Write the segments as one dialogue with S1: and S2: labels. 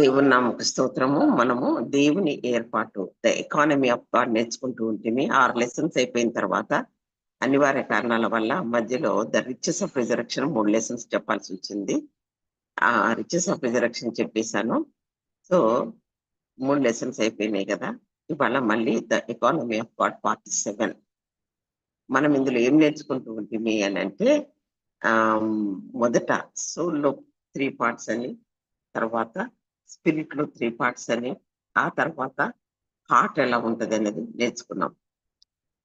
S1: దేవుని నామకు స్తోత్రము. మనము దేవుని ఏర్పాటు ద ఎకానమీ ఆఫ్ గాడ్ నేర్చుకుంటూ ఉంటుంది ఆరు లెసన్స్ అయిపోయిన తర్వాత అనివార్య కారణాల వల్ల మధ్యలో ద రిచెస్ ఆఫ్ రిజరక్షన్ మూడు లెసన్స్ చెప్పాల్సి వచ్చింది. ఆ రిచెస్ ఆఫ్ రిజరక్షన్ చెప్పేశాను. సో మూడు లెసన్స్ అయిపోయినాయి కదా. ఇవాళ మళ్ళీ the economy of God part seven మనం ఇందులో ఏం నేర్చుకుంటూ ఉంటుంది అని అంటే ఆ మొదట సోల్లో త్రీ పార్ట్స్ అని తర్వాత స్పిరిట్లో త్రీ పార్ట్స్ అని ఆ తర్వాత హార్ట్ ఎలా ఉంటది అనేది నేర్చుకున్నాం.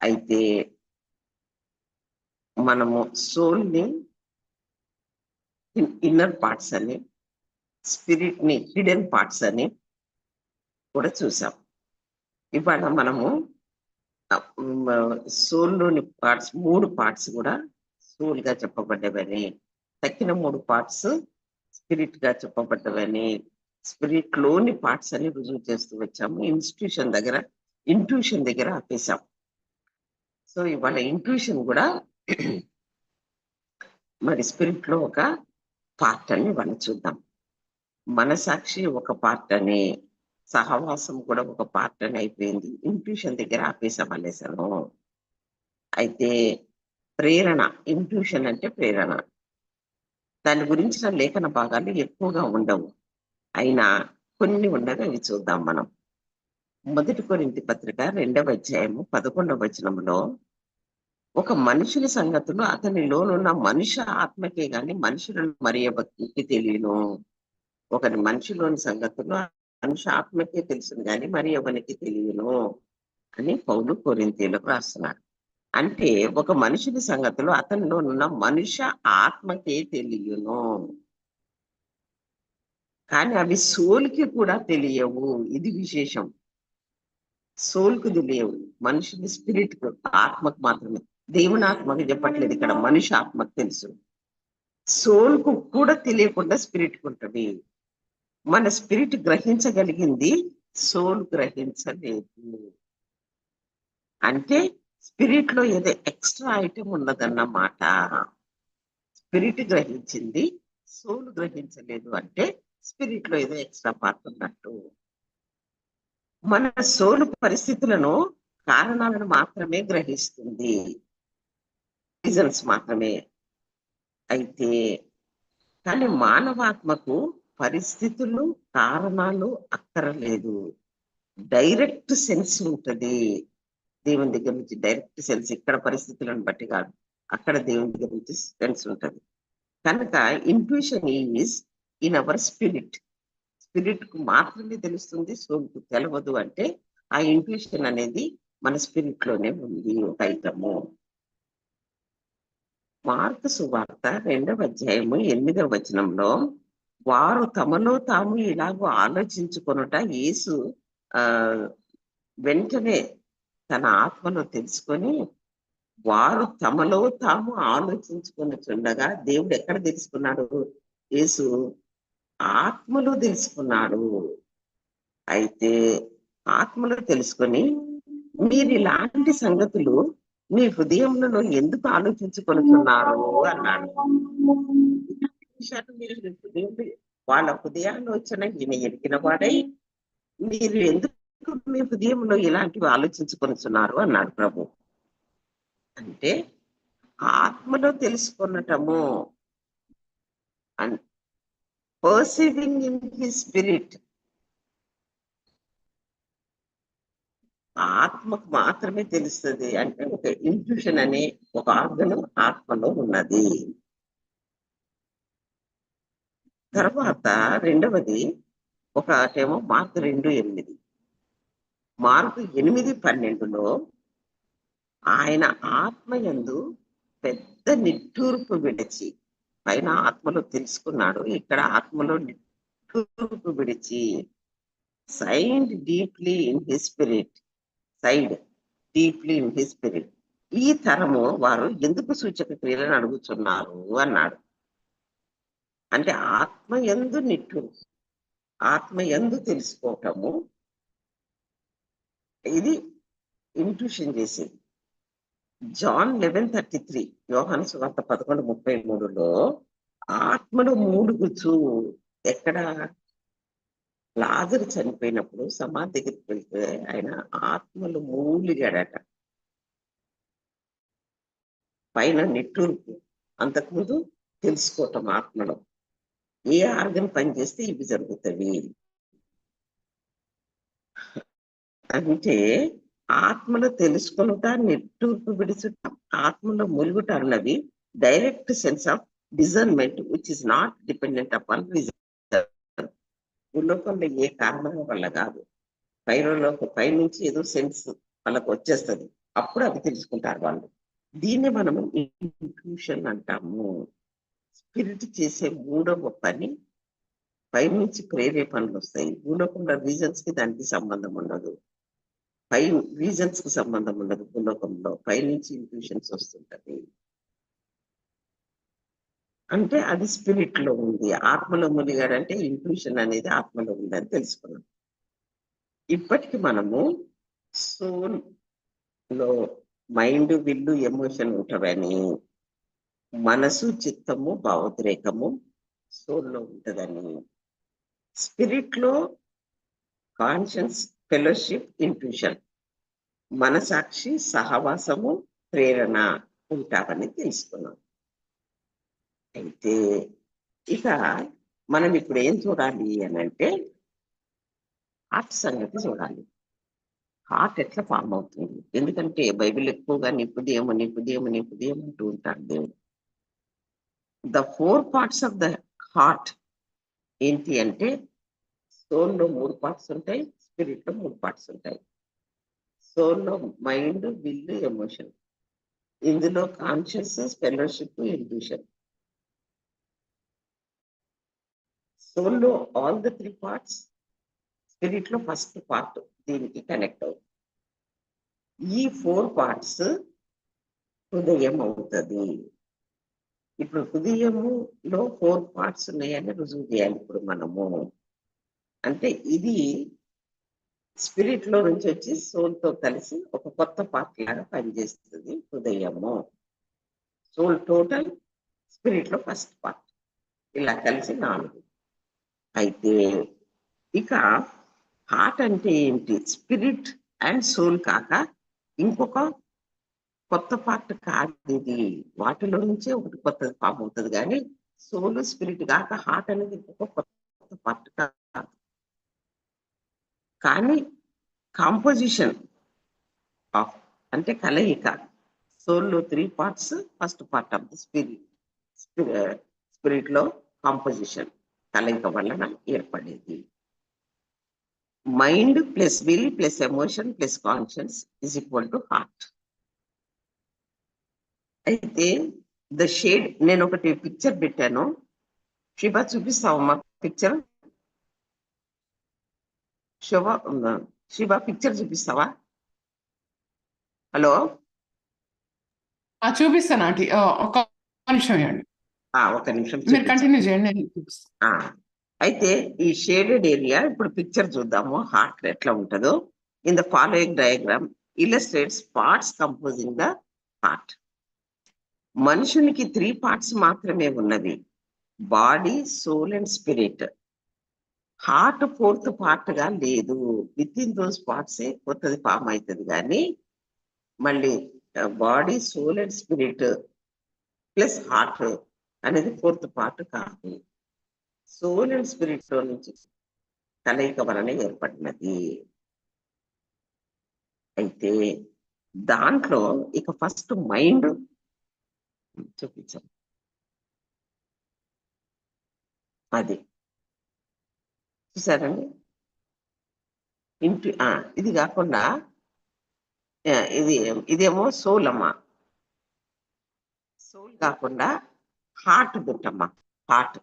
S1: అయితే మనము సోల్ని ఇన్నర్ పార్ట్స్ అని స్పిరిట్ని హిడెన్ పార్ట్స్ అని కూడా చూసాం. ఇవాళ మనము సోల్లోని పార్ట్స్ మూడు పార్ట్స్ కూడా సోల్గా చెప్పబడ్డవని తక్కిన మూడు పార్ట్స్ స్పిరిట్గా చెప్పబడ్డవని స్పిరిట్లోని పార్ట్స్ అని రుజువు చేస్తూ వచ్చాము. ఇన్స్టిట్యూషన్ దగ్గర ఇంట్యూషన్ దగ్గర ఆపేశాం. సో ఇవాళ ఇంట్యూషన్ కూడా మరి స్పిరిట్లో ఒక పార్ట్ అని ఇవాళ చూద్దాం. మనసాక్షి ఒక పార్ట్ అని సహవాసం కూడా ఒక పార్ట్ అని అయిపోయింది. ఇంట్యూషన్ దగ్గర ఆపేసాం అనేసాను అయితే ప్రేరణ ఇంట్యూషన్ అంటే ప్రేరణ. దాని గురించిన లేఖన భాగాలు ఎక్కువగా ఉండవు. అయినా కొన్ని ఉండగా ఇవి చూద్దాం మనం. మొదటి కొరింతి పత్రిక రెండవ అధ్యాయము పదకొండవ వచనంలో ఒక మనుషుని సంగతులు అతనిలోనున్న మనుష్య ఆత్మకే గాని మనుషులను మరియ భక్తికి తెలియను. ఒకరి మనిషిలోని సంగతులు మనుష్య ఆత్మకే తెలుసును కానీ మరి ఎవరికి తెలియను అని పౌలు కొరింతీలకు రాస్తున్నాడు. అంటే ఒక మనుషుని సంగతులు అతనిలోనున్న మనుష మనుష్య ఆత్మకే తెలియను. కానీ అవి సోల్కి కూడా తెలియవు. ఇది విశేషం. సోల్కు తెలియవు. మనుషుని స్పిరిట్ ఆత్మకు మాత్రమే. దేవుని ఆత్మకి చెప్పట్లేదు ఇక్కడ. మనిషి ఆత్మకు తెలుసు. సోల్కు కూడా తెలియకుండా స్పిరిట్ ఉంటుంది. మన స్పిరిట్ గ్రహించగలిగింది సోల్ గ్రహించలేదు. అంటే స్పిరిట్లో ఏదో ఎక్స్ట్రా ఐటమ్ ఉన్నదన్నమాట. స్పిరిట్ గ్రహించింది సోల్ గ్రహించలేదు అంటే స్పిరిట్లో ఏదో ఎక్స్ట్రా పార్ట్ ఉన్నట్టు. మన సోలు పరిస్థితులను కారణాలను మాత్రమే గ్రహిస్తుంది. రీజన్స్ మాత్రమే అయితే కానీ మానవాత్మకు పరిస్థితులు కారణాలు అక్కరలేదు. డైరెక్ట్ సెన్స్ ఉంటది. దేవుని దగ్గర నుంచి డైరెక్ట్ సెన్స్ ఇక్కడ పరిస్థితులను బట్టి కాదు. అక్కడ దేవుని దగ్గర నుంచి సెన్స్ ఉంటుంది. కనుక intuition is in our spirit స్పిరిట్కు మాత్రమే తెలుస్తుంది సోల్కు తెలవదు అంటే ఆ ఇంట్యూషన్ అనేది మన స్పిరిట్లోనే ఉంది ఒక ఐటము మార్కు సువార్త రెండవ అధ్యాయము ఎనిమిదవ వచనంలో వారు తమలో తాము ఇలాగో ఆలోచించుకొనుట యేసు ఆ వెంటనే తన ఆత్మలో తెలుసుకొని వారు తమలో తాము ఆలోచించుకొని చుండగా దేవుడు ఎక్కడ తెలుసుకున్నాడు? యేసు ఆత్మలు తెలుసుకున్నాడు అయితే ఆత్మలు తెలుసుకొని మీరు ఇలాంటి సంగతులు మీ హృదయంలో ఎందుకు ఆలోచించుకొనుతున్నారు అన్నాడు. విషయాలు మీరు హృదయం వాళ్ళ హృదయాలోచన ఈయన ఎరిగిన వాడై మీరు ఎందుకు మీ హృదయంలో ఇలాంటివి ఆలోచించుకొనుచున్నారు అన్నాడు ప్రభు. అంటే ఆత్మలో తెలుసుకున్నటము పర్సీవింగ్ ఇన్ హి స్పిరిట్ ఆత్మకు మాత్రమే తెలుస్తుంది. అంటే ఒక ఇంట్యూషన్ అనే ఒక ఆర్గనం ఆత్మలో ఉన్నది. తర్వాత రెండవది ఒకటేమో మార్క్ రెండు ఎనిమిది. మార్కు ఎనిమిది పన్నెండులో ఆయన ఆత్మ ఎందు పెద్ద నిట్టూర్పు విడిచి పైన ఆత్మలో తెలుసుకున్నాడు. ఇక్కడ ఆత్మలో నిట్టూర్పు విడిచి sighed deeply in his spirit. Sighed deeply in his spirit. ఈ తరము వారు ఎందుకు సూచక క్రియలను అడుగుతున్నారు అన్నాడు. అంటే ఆత్మ ఎందు నిట్టు ఆత్మ ఎందు తెలుసుకోవటము ఇది ఇంట్యూషన్ చేసేది. జాన్ లెవెన్ థర్టీ త్రీ యోహాను సువార్త పదకొండు ముప్పై మూడులో ఆత్మలో మూడుగుచు ఎక్కడ? లాజరు చనిపోయినప్పుడు సమాధికి వెళ్తే ఆయన ఆత్మలు మూలిగాడట. పైన నిట్టూర్పు అంతకుముందు తెలుసుకోవటం ఆత్మలో. ఏ ఆర్గన్ పనిచేస్తే ఇవి జరుగుతాయి అంటే ఆత్మను తెలుసుకొనుట నిట్టూర్పు విడుచుట ఆత్మలో ములుగుట అన్నవి direct sense of discernment which is not dependent upon reason భూలోకంలో ఏ కారణం వల్ల కాదు. పైరలోకి పైనుంచి ఏదో సెన్స్ వాళ్ళకి వచ్చేస్తుంది. అప్పుడు అవి తెలుసుకుంటారు వాళ్ళు. దీన్ని మనము ఇంట్యూషన్ అంటాము. స్పిరిట్ చేసే మూడవ పని పైనుంచి ప్రేరేపణలు వస్తాయి. భూలోకంలో రీజన్స్కి దానికి సంబంధం ఉండదు. పై రీజన్స్కు సంబంధం ఉండదు భూలోకంలో పైనుంచి ఇంట్యూషన్స్ వస్తుంటది అంటే అది స్పిరిట్లో ఉంది. ఆత్మలో మునిగాడంటే ఇంట్యూషన్ అనేది ఆత్మలో ఉందని తెలుసుకున్నాం. ఇప్పటికి మనము సోల్లో మైండ్ విల్లు ఎమోషన్ ఉంటుందని మనసు చిత్తము భావోద్రేకము సోల్లో ఉంటుందని. స్పిరిట్లో కాన్షియన్స్ ఫెలోషిప్ ఇంట్యూషన్ మనసాక్షి సహవాసము ప్రేరణ ఉంటారని తెలుసుకున్నాం. అయితే ఇక మనం ఇప్పుడు ఏం చూడాలి అని అంటే హార్ట్ సంగతి చూడాలి. హార్ట్ ఎట్లా ఫామ్ అవుతుంది? ఎందుకంటే బైబిల్ ఎక్కువగా నిపుదేమో నిపుదేమో నిపుదేమో అంటూ ఉంటారు. దేవుడు the four parts of the heart ఏంటి అంటే సోల్లో మూడు పార్ట్స్ ఉంటాయి. స్పిరిట్లో మూడు పార్ట్స్ ఉంటాయి. సోల్లో మైండ్ విల్ ఎమోషన్. ఇందులో కాన్షియస్ ఫెలోషిప్ ఇంట్యూషన్ సోల్లో ఆల్ ద త్రీ పార్ట్స్ స్పిరిట్లో ఫస్ట్ పార్ట్ దీనికి కనెక్ట్ అవుతుంది. ఈ ఫోర్ పార్ట్స్ హృదయం అవుతుంది. ఇప్పుడు హృదయములో ఫోర్ పార్ట్స్ ఉన్నాయని రుజువు చేయాలి ఇప్పుడు మనము. అంటే ఇది స్పిరిట్లో నుంచి వచ్చి సోల్తో కలిసి ఒక కొత్త పార్ట్ లాగా పనిచేస్తుంది హృదయము. సోల్ టోటల్ స్పిరిట్లో ఫస్ట్ పార్ట్. ఇలా కలిసి నాలుగు. అయితే ఇక హార్ట్ అంటే ఏంటి? స్పిరిట్ అండ్ సోల్ కాక ఇంకొక కొత్త పార్ట్ కాదు ఇది. వాటిలో నుంచే ఒకటి కొత్తది పాపం అవుతుంది. కానీ సోల్ స్పిరిట్ కాక హార్ట్ అనేది ఇంకొక కొత్త పార్ట్ కాదు కానీ కాంపోజిషన్ ఆఫ్ అంటే కలయిక. సోల్లో three parts first part of the spirit స్పిరిట్లో composition కలయిక వలన ఏర్పడేది. Mind plus will plus emotion plus conscience is equal to heart అయితే ద షేడ్ నేను ఒకటి పిక్చర్ పెట్టాను. శివ చూపిస్తావమ్మా పిక్చర్ శివ శివ పిక్చర్ చూపిస్తావా హలో
S2: చూపిస్తాను ఆంటీ. ఒక నిమిషం ఇవ్వండి.
S1: ఒక నిమిషం
S2: మీరు. కంటిన్యూ చేయండి
S1: అయితే ఈ షేడెడ్ ఏరియా ఇప్పుడు పిక్చర్ చూద్దాము హార్ట్ ఎట్లా ఉంటుందో. In the following diagram illustrates parts composing the heart మనుషునికి త్రీ పార్ట్స్ మాత్రమే ఉన్నవి body soul and spirit heart fourth పార్ట్గా లేదు. విత్ ఇన్ దోస్ పార్ట్స్ కొత్తది ఫామ్ అవుతుంది కానీ మళ్ళీ body soul and spirit plus heart అనేది ఫోర్త్ పార్ట్ కాదు. సోల్ అండ్ స్పిరిట్లో నుంచి కలయిక వలన ఏర్పడినది. అయితే దాంట్లో ఇక ఫస్ట్ మైండ్ చూపించాం అది చూసారండి? ఇంటి ఇది కాకుండా ఇది ఇదేమో సోల్ అమ్మ సోల్ కాకుండా హార్ట్ బుట్టమ్మ హార్ట్.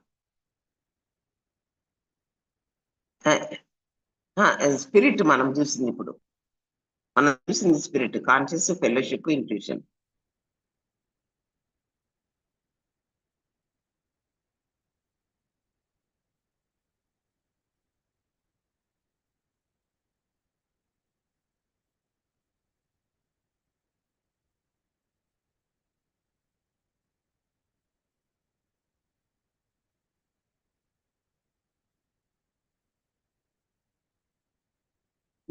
S1: స్పిరిట్ మనం చూసింది ఇప్పుడు. మనం చూసింది స్పిరిట్ కాన్షియస్ ఫెలోషిప్ ఇంట్యూషన్.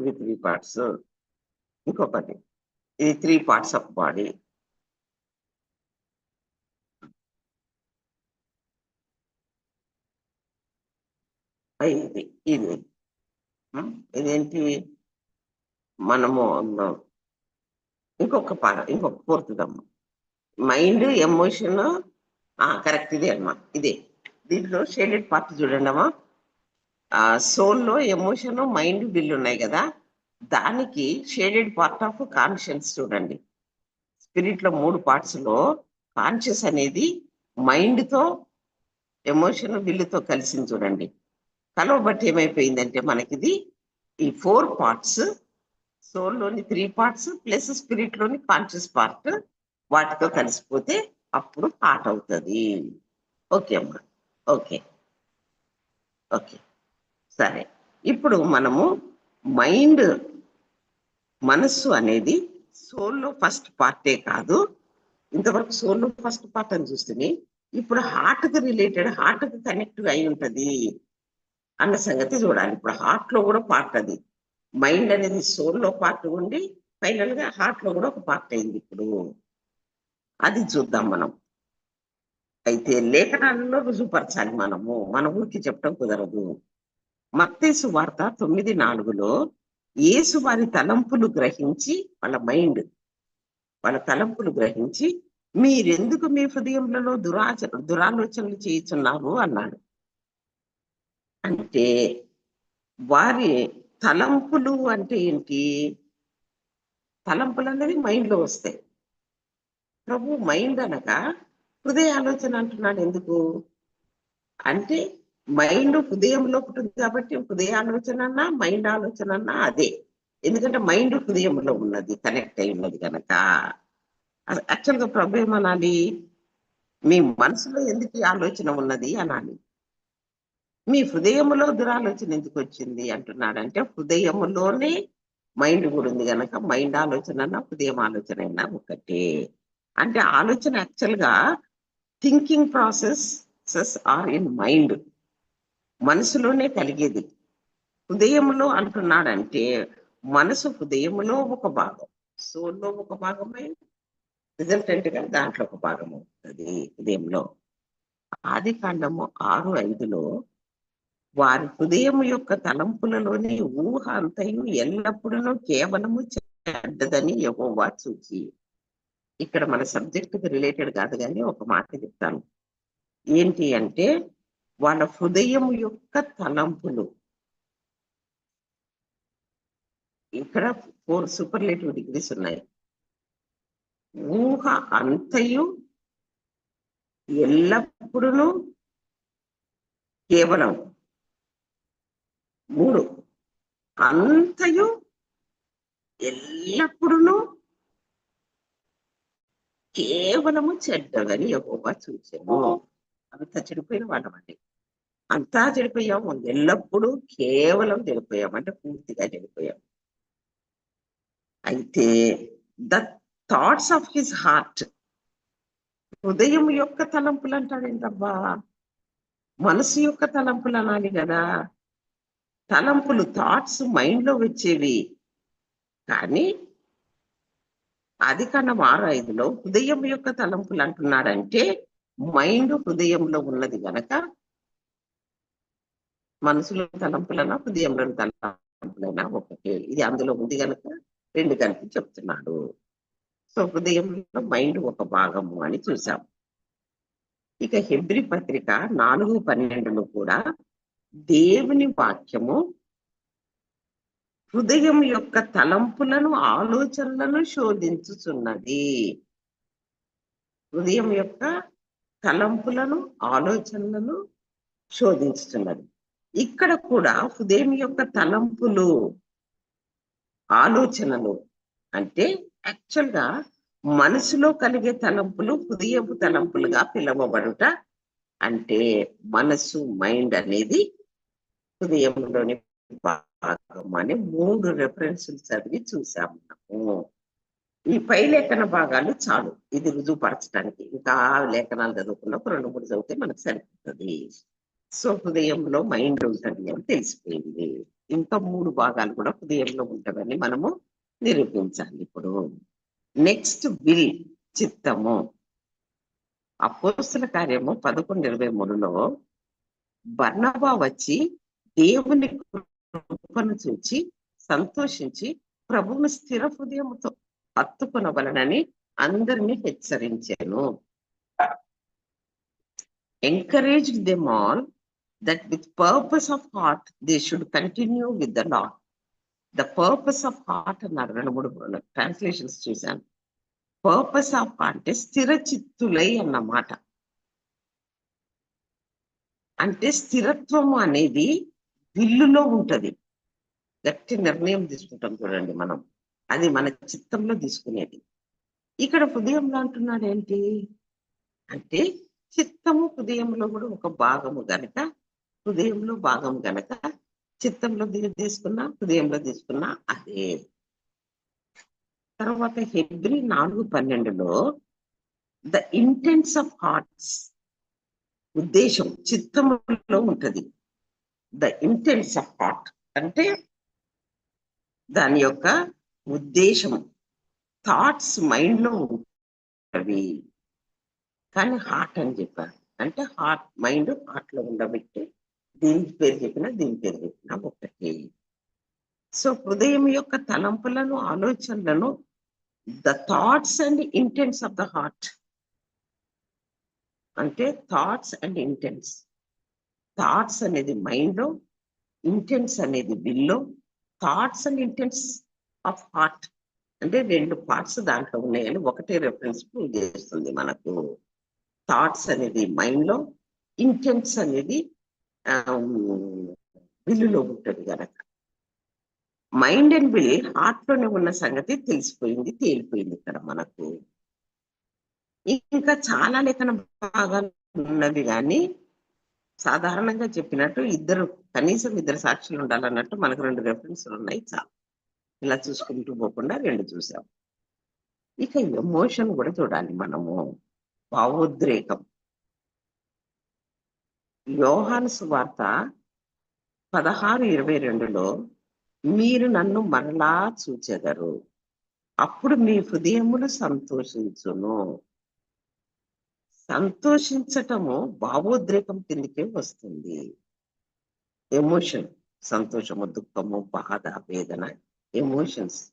S1: ఇవి త్రీ పార్ట్స్ ఇంకొకటి ఇది త్రీ పార్ట్స్ ఆఫ్ బాడీ ఇది ఇది ఇదేంటి? మనము ఇంకొక పార ఇంకొక పూర్తిదమ్మ మైండ్ ఎమోషన్ కరెక్ట్ ఇదే అమ్మా ఇదే. దీంట్లో షేడెడ్ పార్ట్ చూడండి అమ్మా సోల్లో ఎమోషన్ మైండ్ బిల్ ఉన్నాయి కదా. దానికి షేడెడ్ పార్ట్ ఆఫ్ కాన్షియన్స్ చూడండి. స్పిరిట్లో మూడు పార్ట్స్లో కాన్షియస్ అనేది మైండ్తో ఎమోషన్ బిల్లుతో కలిసింది చూడండి. కలవబట్టి ఏమైపోయిందంటే మనకిది ఈ ఫోర్ పార్ట్స్ సోల్లోని త్రీ పార్ట్స్ ప్లస్ స్పిరిట్లోని కాన్షియస్ పార్ట్ వాటితో కలిసిపోతే అప్పుడు హార్ట్ అవుతుంది. ఓకే అమ్మా. ఓకే ఓకే సరే. ఇప్పుడు మనము మైండ్ మనస్సు అనేది సోల్లో ఫస్ట్ పార్టే కాదు. ఇంతవరకు సోల్లో ఫస్ట్ పార్ట్ అని చూస్తుంది ఇప్పుడు హార్ట్కి రిలేటెడ్ హార్ట్కి కనెక్ట్ అయి ఉంటుంది అన్న సంగతి చూడాలి. ఇప్పుడు హార్ట్లో కూడా పార్ట్ అది. మైండ్ అనేది సోల్లో పార్ట్ ఉండి ఫైనల్గా హార్ట్లో కూడా ఒక పార్ట్ అయింది ఇప్పుడు. అది చూద్దాం మనం. అయితే లేఖనాలలో రుజుపరచాలి మనము. మన ఊరికి చెప్పడం కుదరదు. మత్తేసు వార్త తొమ్మిది నాలుగులో యేసు వారి తలంపులు గ్రహించి వాళ్ళ మైండ్ వాళ్ళ తలంపులు గ్రహించి మీరెందుకు మీ హృదయంలో దురాచ దురాలోచనలు చేయుచున్నారు అన్నాడు. అంటే వారి తలంపులు అంటే ఏంటి? తలంపులు అనేది మైండ్లో వస్తాయి. ప్రభు మైండ్ అనగా హృదయ ఆలోచన అంటున్నాడు ఎందుకు? అంటే మైండ్ హృదయంలో పుట్టింది కాబట్టి హృదయ ఆలోచన అన్నా మైండ్ ఆలోచన అన్నా అదే. ఎందుకంటే మైండ్ హృదయంలో ఉన్నది కనెక్ట్ అయి ఉన్నది కనుక యాక్చువల్గా ప్రభు ఏమనాలి మీ మనసులో ఎందుకు ఆలోచన ఉన్నది అనాలి. మీ హృదయములో దురాలోచన ఎందుకు వచ్చింది అంటున్నాడంటే హృదయములోనే మైండ్ కూడా ఉంది కనుక మైండ్ ఆలోచన అన్నా హృదయం ఆలోచన అయినా ఒకటే. అంటే ఆలోచన యాక్చువల్గా thinking process are in mind. మనసులోనే కలిగేది. హృదయంలో అంటున్నాడంటే మనసు హృదయంలో ఒక భాగం సోల్లో ఒక భాగమై రిజల్టెంట్గా దాంట్లో ఒక భాగం అవుతుంది హృదయంలో. ఆది కాండము ఆరు ఐదులో వారి హృదయం యొక్క తలంపులలోని ఊహ అంతయు ఎల్లప్పుడూ కేవలము చెడ్డదని యహోవా చూచి. ఇక్కడ మన సబ్జెక్ట్కి రిలేటెడ్ కాదు కానీ ఒక మాట చెప్తాను. ఏంటి అంటే వాళ్ళ హృదయం యొక్క తలంపులు. ఇక్కడ ఫోర్ సూపర్లేటివ్ డిగ్రీస్ ఉన్నాయి. ఊహ అంతయు ఎల్లప్పుడూ కేవలం. మూడు అంతయు ఎల్లప్పుడూ కేవలము చెడ్డగని యెహోవా చూసాము అంత చెడిపోయిన వాళ్ళమండి. అంతా చెడిపోయాము. ఎల్లప్పుడూ కేవలం చెడిపోయాం అంటే పూర్తిగా చెడిపోయాం అయితే the thoughts of his heart హృదయం యొక్క తలంపులు అంటాడు ఏంటబ్బా మనసు యొక్క తలంపులు అనాలి కదా. తలంపులు థాట్స్ మైండ్లో వచ్చేవి. కానీ అది కన్నా వారు ఐదులో హృదయం యొక్క తలంపులు అంటున్నాడంటే మైండ్ హృదయంలో ఉన్నది గనక మనసులో తలంపులైనా హృదయంలోని తలంపులైనా ఒకటే. ఇది అందులో ఉంది కనుక రెండు కలిపి చెప్తున్నాడు. సో హృదయంలో మైండ్ ఒక భాగము అని చూసాం ఇక హెబ్రి పత్రిక నాలుగు పన్నెండును కూడా దేవుని వాక్యము హృదయం యొక్క తలంపులను ఆలోచనలను శోధించుచున్నది. హృదయం యొక్క తలంపులను ఆలోచనలను శోధించుతున్నది ఇక్కడ కూడా హృదయం యొక్క తలంపులు ఆలోచనలు అంటే యాక్చువల్గా మనసులో కలిగే తలంపులు హృదయపు తలంపులుగా పిలవబడుట అంటే మనసు మైండ్ అనేది హృదయంలోని భాగం అని మూడు రెఫరెన్సులు చదివి చూసాము మనము. ఈ పై లేఖన భాగాలు చాలు. ఇది రుజువుపరచడానికి. ఇంకా లేఖనాలు చదువుకున్నప్పుడు రెండు మూడు చదివితే మనకు సరిపోతుంది. సో హృదయంలో మైండ్ ఉంటుంది అని తెలిసిపోయింది. ఇంకా మూడు భాగాలు కూడా హృదయంలో ఉంటుందని మనము నిరూపించాలి ఇప్పుడు. నెక్స్ట్ విల్ చిత్తము. అపోస్తుల కార్యము పదకొండు ఇరవై మూడులో బర్ణబా వచ్చి దేవుని కృపను చూచి సంతోషించి ప్రభువును స్థిర హృదయముతో హత్తుకొనవలనని అందరినీ హెచ్చరించాను. Encourage them all that with purpose of heart they should continue with the Lord. The purpose of heart అన్నారు రెండు మూడు ట్రాన్స్లేషన్స్ చూశాను. పర్పస్ ఆఫ్ అంటే స్థిర చిత్తులై అన్నమాట. అంటే స్థిరత్వము అనేది విల్లులో ఉంటది. గట్టి నిర్ణయం తీసుకుంటాం చూడండి మనం. అది మన చిత్తంలో తీసుకునేది. ఇక్కడ హృదయంలో అంటున్నాడు ఏంటి? అంటే చిత్తము హృదయంలో కూడా ఒక భాగము గనక హృదయంలో భాగం గనక చిత్తంలో తీసుకున్నా హృదయంలో తీసుకున్నా అదే. తర్వాత హెబ్రి నాలుగు పన్నెండులో ద ఇంటెన్స్ ఆఫ్ హార్ట్స్ ఉద్దేశం చిత్తంలో ఉంటది. ద ఇంటెన్స్ ఆఫ్ హార్ట్ అంటే దాని యొక్క ఉద్దేశం థాట్స్ మైండ్లో ఉంటవి కానీ హార్ట్ అని చెప్పారు. అంటే హార్ట్ మైండ్ హార్ట్లో ఉండబెట్టి దీనికి పేరు చెప్పినా దీని పేరు చెప్పినా ఒకటి సో హృదయం యొక్క తలంపులను ఆలోచనలను the thoughts and intents of the heart అంటే థాట్స్ అండ్ ఇంటెన్స్ థాట్స్ అనేది మైండ్లో ఇంటెన్స్ అనేది బిల్లో thoughts and intents of heart అంటే రెండు పార్ట్స్ దాంట్లో ఉన్నాయని ఒకటే రెఫరెన్స్ ప్రూవ్ చేస్తుంది మనకు. థాట్స్ అనేది మైండ్లో ఇంటెన్స్ అనేది విల్లులో ఉంటుంది కనుక మైండ్ అండ్ విల్ హార్ట్లోనే ఉన్న సంగతి తెలిసిపోయింది తేలిపోయింది ఇక్కడ మనకు. ఇంకా చాలా లేఖన భాగాలు ఉన్నవి కానీ సాధారణంగా చెప్పినట్టు ఇద్దరు కనీసం ఇద్దరు సాక్షులు ఉండాలన్నట్టు మనకు రెండు రెఫరెన్స్లు ఉన్నాయి చాలు. ఇలా చూసుకుంటూ పోకుండా రెండు చూసాం. ఇక ఎమోషన్ కూడా చూడాలి మనము. భావోద్రేకం. యోహాను సువార్త పదహారు ఇరవై రెండులో మీరు నన్ను మరలా చూచెదరు అప్పుడు మీ హృదయములు సంతోషించును. సంతోషించటము భావోద్రేకం కిందికే వస్తుంది. ఎమోషన్ సంతోషము దుఃఖము బాధ వేదన ఎమోషన్స్.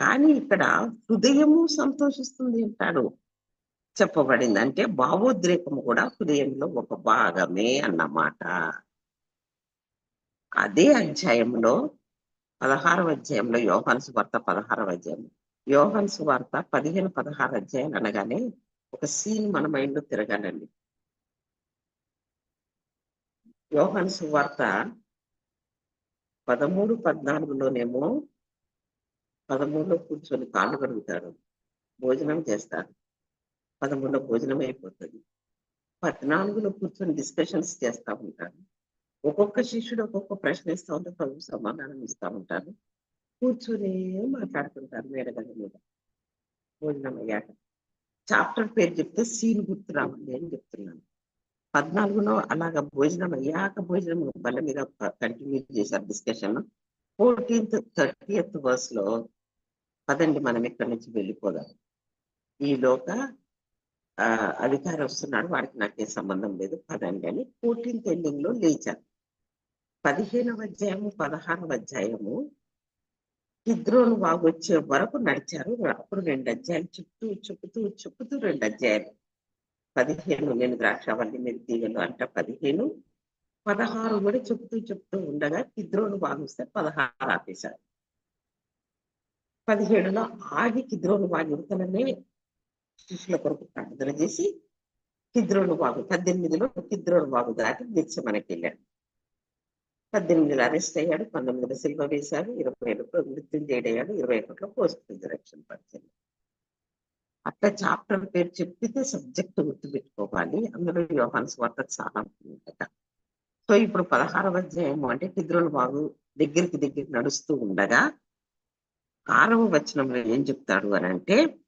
S1: కానీ ఇక్కడ హృదయము సంతోషిస్తుంది అంటాడు. చెప్పబడింది. అంటే భావోద్రేకము కూడా హృదయంలో ఒక భాగమే అన్నమాట. అదే అధ్యాయంలో పదహారవ అధ్యాయంలో యోహాను సువార్త పదహారవ అధ్యాయం. యోహాను సువార్త పదిహేను పదహారు అధ్యాయాలు అనగానే ఒక సీన్ మన మైండ్లో తిరగాలండి యోహాను సువార్త పదమూడు పద్నాలుగులోనేమో పదమూడులో కూర్చొని కాళ్ళు కడుగుతాడు. భోజనం చేస్తారు పదమూడులో భోజనం అయిపోతుంది. పద్నాలుగులో కూర్చొని డిస్కషన్స్ చేస్తా ఉంటారు ఒక్కొక్క శిష్యుడు ఒక్కొక్క ప్రశ్న ఇస్తూ ఉంటే ప్రభు సమాధానం ఇస్తా ఉంటారు కూర్చొని మాట్లాడుతుంటారు మేడగల మీద. భోజనం అయ్యాక. చాప్టర్ పేరు చెప్తే సీన్ గుర్తు రావాలి అని చెప్తున్నాను. పద్నాలుగులో అలాగా భోజనం అయ్యాక భోజనం బల్ల మీద కంటిన్యూ చేశారు డిస్కషన్ ఫోర్టీన్త్ థర్టీయత్ వర్స్లో పదండి మనం ఇక్కడి నుంచి వెళ్ళిపోదాం. ఈ లోక అధికారి వస్తున్నాడు. వాడికి నాకేం సంబంధం లేదు. పదండి అని ఫోర్టీన్త్ ఎండింగ్లో లేచారు పదిహేనవ అధ్యాయము పదహారవ అధ్యాయము కిద్రోను వాగొచ్చే వరకు నడిచారు. అప్పుడు రెండు అధ్యాయాలు చుట్టూ చుప్పుతూ చుప్పుతూ రెండు అధ్యాయాలు. పదిహేను నేను ద్రాక్షవల్లి మీద తీగలు అంట పదిహేను. పదహారు కూడా చెప్తూ చెప్తూ ఉండగా కిద్రోను వాగిస్తే పదహారు ఆపేశారు. పదిహేడులో ఆగి కిద్రోను వాగి యువతలనే శిష్యుల కొరకు ప్రార్థన చేసి కిద్రోడు బాబు పద్దెనిమిదిలో కిద్రోడు బాబు దాటి మనకి వెళ్ళాడు. పద్దెనిమిదిలో అరెస్ట్ అయ్యాడు పంతొమ్మిదిలో సిల్వ వేశాడు ఇరవై ఏడులో మృత్యుంజయుడయ్యాడు ఇరవై ఒకటిలో పోస్ట్ రిజరక్షన్ పరిచయం. అట్లా చాప్టర్ పేరు చెప్పితే సబ్జెక్ట్ గుర్తుపెట్టుకోవాలి అందులో యోహాన్ వార్త చాలా ఉందట. సో ఇప్పుడు పదహారవ అధ్యాయము అంటే కిద్రోలు బాగు దగ్గరికి దగ్గరికి నడుస్తూ ఉండగా ఆరవ వచనంలో ఏం చెప్తాడు అని అంటే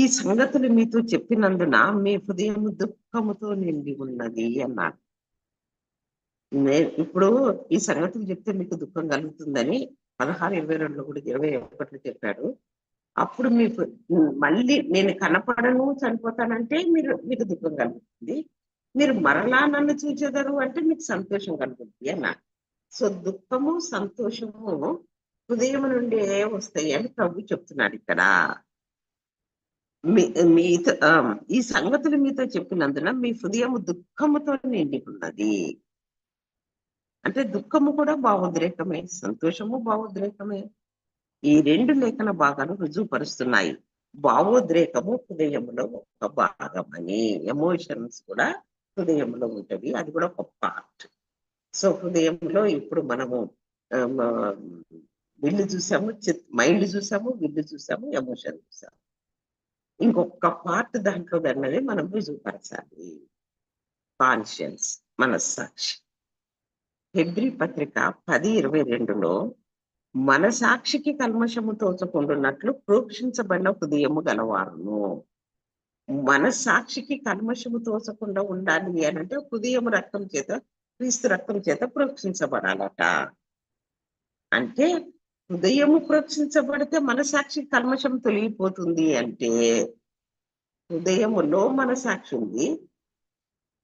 S1: ఈ సంగతులు మీతో చెప్పినందున మీ హృదయం దుఃఖముతో నిండి ఉన్నది అన్నాడు ఇప్పుడు ఈ సంగతులు చెప్తే మీకు దుఃఖం కలుగుతుందని పదహారు ఇరవై రెండులో కూడా ఇరవై ఒకటిలో చెప్పాడు. అప్పుడు మీకు మళ్ళీ నేను కనపడను చనిపోతానంటే మీరు మీకు దుఃఖం కలుగుతుంది. మీరు మరలా నన్ను చూచేదారు అంటే మీకు సంతోషం కలుగుతుంది అన్న సో దుఃఖము సంతోషము హృదయం నుండే వస్తాయి అని ప్రభు చెప్తున్నాడు ఇక్కడ. మీ ఈ సంగతులు మీతో చెప్పినందున మీ హృదయం దుఃఖముతో నిండి ఉన్నది అంటే దుఃఖము కూడా భావోద్రేకమే సంతోషము భావోద్రేకమే. ఈ రెండు లేఖన భాగాలు రుజువుపరుస్తున్నాయి. భావోద్రేకము హృదయములో ఒక భాగమని ఎమోషన్స్ కూడా హృదయంలో ఉంటవి. అది కూడా ఒక పార్ట్. సో హృదయంలో ఇప్పుడు మనము విల్లు చూసాము మైండ్ చూసాము విల్లు చూసాము ఎమోషన్ చూసాము. ఇంకొక పార్ట్ దాంట్లో అన్నది మనం రుజువుపరచాలి. కాన్షియన్స్ మనస్సాక్షి. హెబ్రి పత్రిక పది ఇరవై రెండులో మన సాక్షికి కల్మషము తోచకుండున్నట్లు ప్రోక్షించబడిన హృదయము గలవారును. మన సాక్షికి కల్మషము తోచకుండా ఉండాలి అని అంటే హృదయం రక్తం చేత క్రీస్తు రక్తం చేత ప్రోక్షించబడాలట. అంటే హృదయము ప్రోక్షించబడితే మనసాక్షి కల్మషం తొలగిపోతుంది అంటే హృదయములో మన సాక్షి ఉంది.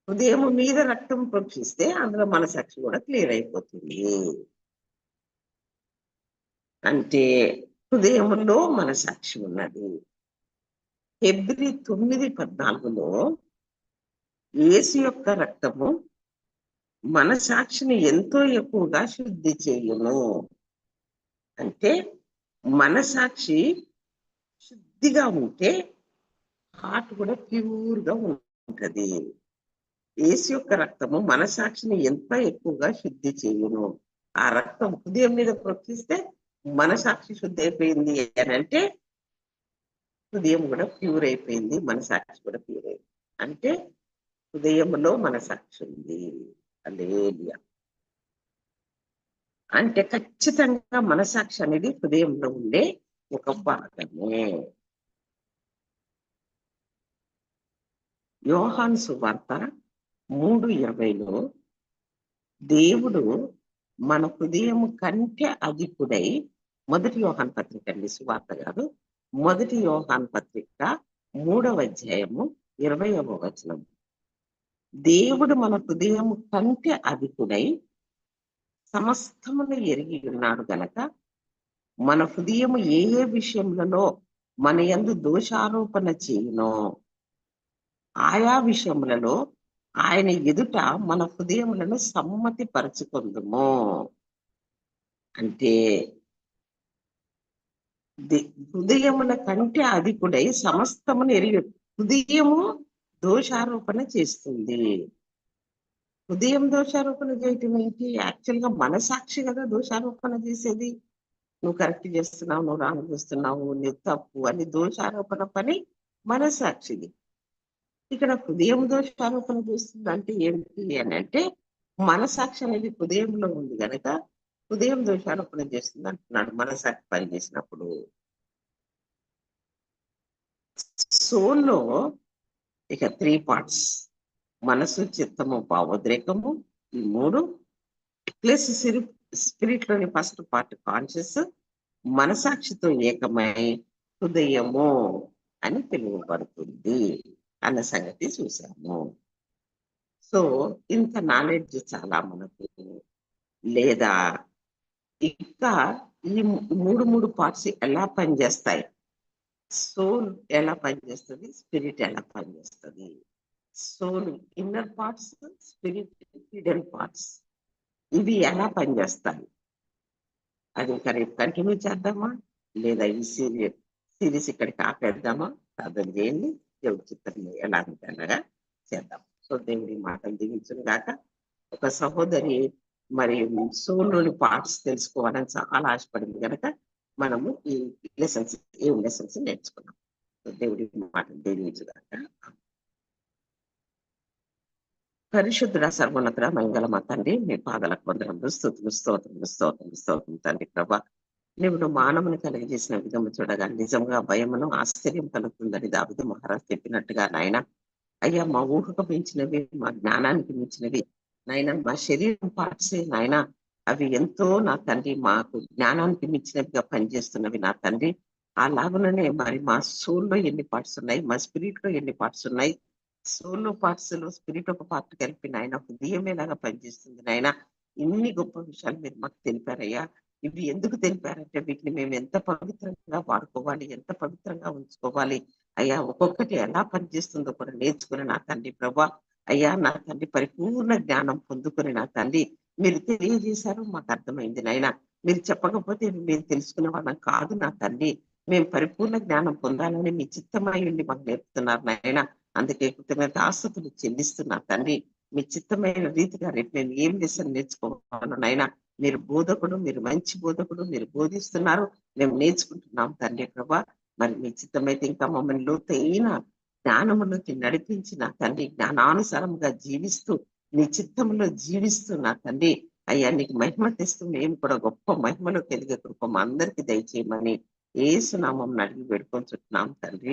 S1: హృదయము మీద రక్తం ప్రోక్షిస్తే అందులో మన సాక్షి కూడా క్లియర్ అయిపోతుంది. అంటే హృదయములో మన సాక్షి ఉన్నది. ఫిబ్రి తొమ్మిది పద్నాలుగులో ఏసు యొక్క రక్తము మన సాక్షిని ఎంతో ఎక్కువగా శుద్ధి చేయును. అంటే మన సాక్షి శుద్ధిగా ఉంటే హార్ట్ కూడా ప్యూర్గా ఉంటది. యొక్క రక్తము మనసాక్షిని ఎంత ఎక్కువగా శుద్ధి చేయును ఆ రక్తం హృదయం మీద ప్రొక్కిస్తే మనసాక్షి శుద్ధి అయిపోయింది అని అంటే హృదయం కూడా ప్యూర్ అయిపోయింది మన సాక్షి కూడా ప్యూర్ అయింది అంటే హృదయంలో మన సాక్షి ఉంది. అలేలియా అంటే ఖచ్చితంగా మనసాక్షి అనేది హృదయంలో ఉండే ఒక భాగమే యోహాన్ సువార్త మూడు ఇరవైలో దేవుడు మన హృదయము కంటే అధికుడై మొదటి యోహాన్ పత్రిక అండి సువార్త గారు మొదటి యోహాన్ పత్రిక మూడవ అధ్యాయము ఇరవై వచనం దేవుడు మన హృదయం కంటే అధికుడై సమస్తమును ఎరిగి ఉన్నాడు గనక మన హృదయము ఏ ఏ విషయములలో మన యందు దోషారోపణ చేయనో ఆయా విషయములలో ఆయన ఎదుట మన హృదయములను సమ్మతి పరచుకుందము అంటే హృదయముల కంటే అధికుడై సమస్తమును ఎరిగి హృదయము దోషారోపణ చేస్తుంది. హృదయం దోషారోపణ చేయటం ఏంటి? యాక్చువల్గా మనసాక్షి కదా దోషారోపణ చేసేది. నువ్వు కరెక్ట్ చేస్తున్నావు నువ్వు రాంగ్ చేస్తున్నావు నువ్వు తప్పు అని దోషారోపణ పని మనసాక్షిది ఇక్కడ హృదయం దోషారోపణ చేస్తుంది అంటే ఏంటి అని అంటే మనసాక్షి అనేది హృదయంలో ఉంది కనుక హృదయం దోషారోపణ చేస్తుంది అంటున్నాడు మనసాక్షి పని చేసినప్పుడు. సోల్లో ఇక త్రీ పార్ట్స్ మనసు చిత్తము భావోద్రేకము ఈ మూడు ప్లస్ స్పిరిట్లోని ఫస్ట్ పార్ట్ కాన్షియస్ మనసాక్షితో ఏకమై హృదయము అని పిలువబడుతుంది అన్న సంగతి చూసాము సో ఇంత నాలెడ్జ్ చాలా మనకు లేదా ఇంకా ఈ మూడు మూడు పార్ట్స్ ఎలా పనిచేస్తాయి? సోల్ ఎలా పనిచేస్తుంది? స్పిరిట్ ఎలా పనిచేస్తుంది? Soul inner parts spirit hidden parts ఇవి ఎలా పనిచేస్తాయి? అది ఇంకా రేపు కంటిన్యూ చేద్దామా? లేదా ఈ సీరియల్ సిరీస్ ఇక్కడికి ఆపేద్దామా? సాధన చేయండి దేవుడి చిత్రం ఎలా అనగా చేద్దాం. సో దేవుడి మాటలు దీవించును గాక ఒక సహోదరి మరి సోల్లోని పార్ట్స్ తెలుసుకోవాలని చాలా ఆశపడింది కనుక మనము ఈ లెసన్స్ ఏం లెసన్స్ నేర్చుకున్నాం. దేవుడి మాటలు దిగించుగాక పరిశుద్ధుడ సర్వోన్నతుడ మంగళ మా తండ్రి మీ పాదలకు వందరములు స్థుతులు స్తోత్రములు స్తోత్రములు స్తోత్రం తండ్రి ప్రభా. నీవు మానవుని కలిగజేసిన విధము చూడగా నిజంగా భయమును ఆశ్చర్యం కలుగుతుందని దావిద మహారాజ్ చెప్పినట్టుగా నాయన. అయ్యా మా ఊహకు మించినవి మా జ్ఞానానికి మించినవి నాయన మా శరీరం పార్ట్సే నాయన అవి ఎంతో నా తండ్రి మాకు జ్ఞానానికి మించినవిగా పనిచేస్తున్నవి నా తండ్రి. అలాగుననే మరి మా సోల్లో ఎన్ని పార్ట్స్ ఉన్నాయి మా స్పిరిట్లో ఎన్ని పార్ట్స్ ఉన్నాయి సోలో పార్ట్స్లో స్పిరిట్ ఒక పార్ట్ కలిపి నాయన హృదయమేలాగా పనిచేస్తుంది. నాయన ఇన్ని గొప్ప విషయాలు మీరు మాకు తెలిపారయ్యా. ఇవి ఎందుకు తెలిపారంటే వీటిని మేము ఎంత పవిత్రంగా వాడుకోవాలి ఎంత పవిత్రంగా ఉంచుకోవాలి. అయ్యా ఒక్కొక్కటి ఎలా పనిచేస్తుందో కూడా నేర్చుకుని నా తండ్రి ప్రభా అయ్యా నా తండ్రి పరిపూర్ణ జ్ఞానం పొందుకుని నా తండ్రి మీరు తెలియజేశారు మాకు అర్థమైంది నాయన. మీరు చెప్పకపోతే మీరు తెలుసుకునే వాళ్ళం కాదు నా తండ్రి మేము పరిపూర్ణ జ్ఞానం పొందాలని మీ చిత్తమై ఉండి మాకు నేర్పుతున్నారు నాయన. అందుకే కృతజ్ఞత ఆస్తులు చెల్లిస్తున్నా. తండ్రి మీ చిత్తమైన రీతిగా రేపు నేను ఏం లెసన్ నేర్చుకోవాలను నాయన మీరు బోధకుడు మీరు మంచి బోధకుడు మీరు బోధిస్తున్నారు. మేము నేర్చుకుంటున్నాం తండ్రి ప్రభా. మరి మీ చిత్తమైతే ఇంకా మమ్మల్ని లోతైన జ్ఞానములోకి నడిపించిన తండ్రి జ్ఞానానుసారముగా జీవిస్తూ నీ చిత్తంలో జీవిస్తూ నా తండ్రి అయ్యా నీకు మహిమ తెస్తూ మేము కూడా గొప్ప మహిమలో కలిగే కృప అందరికీ దయచేయమని ఏసునామం అడిగి పెడుకొని చుట్టున్నాం తండ్రి.